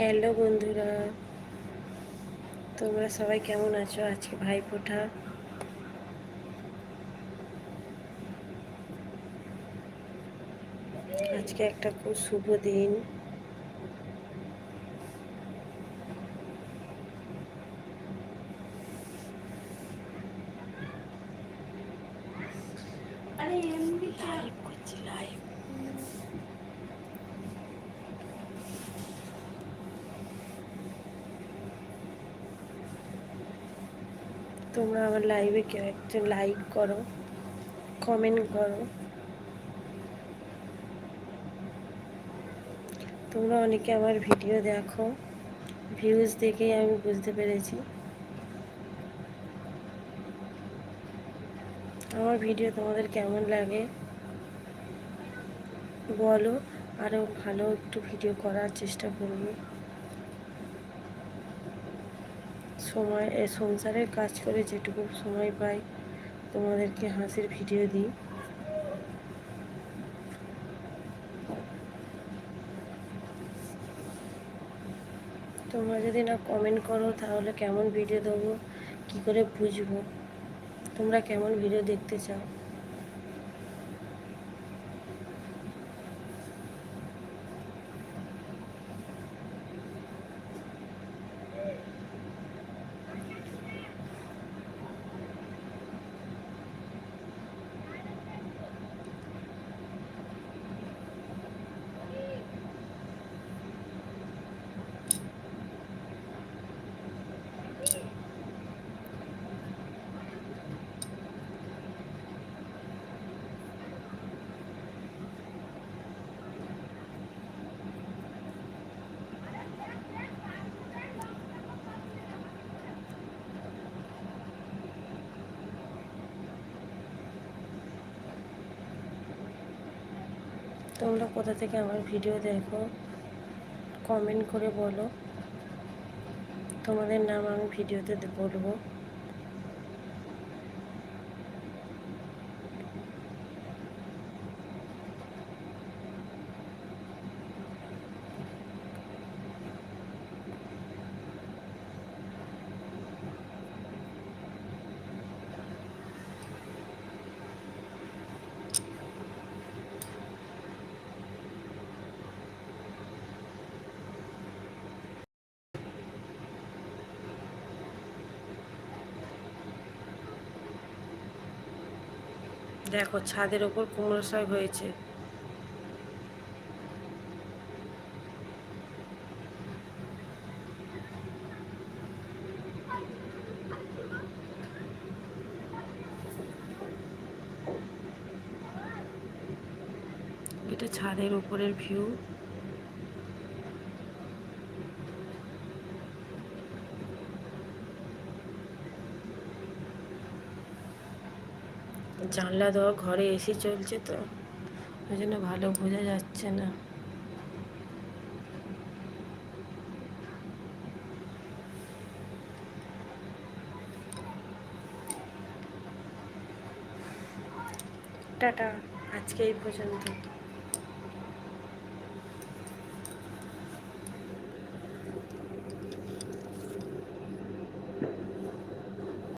Hello বন্ধুরা তোমরা সবাই কেমন আছো? আজকে ভাইফোঁটা। আজকে একটা খুব শুভ দিন। লাইভ করছি লাইভ তোমরা আমার লাইভে কেউ একজন লাইক করো কমেন্ট করো। তোমরা অনেকে আমার ভিডিও দেখো ভিউজ দেখেই আমি বুঝতে পেরেছি। আমার ভিডিও তোমাদের কেমন লাগে? বলো আরও ভালো একটু ভিডিও করার চেষ্টা করব। সময়, এ সংসারের কাজ করে যেটুকু সময় পাই, তোমাদেরকে হাসির ভিডিও দিই। তোমরা যদি না কমেন্ট করো, তাহলে কেমন ভিডিও দেবো? কী করে বুঝব? তোমরা কেমন ভিডিও দেখতে চাও? তোমরা কোথা থেকে আমার ভিডিও দেখো? কমেন্ট করে বলো। তোমাদের নাম আমি ভিডিওতে বলব। দেখো ছাদের ওপর কুমড়ো শাক হয়েছে। এটা ছাদের উপরের ভিউ। জানলা দেওয়া ঘরে এসি চলছে তো ওই জন্য ভালো বোঝা যাচ্ছে না। টাটা। আজকে এই পর্যন্ত।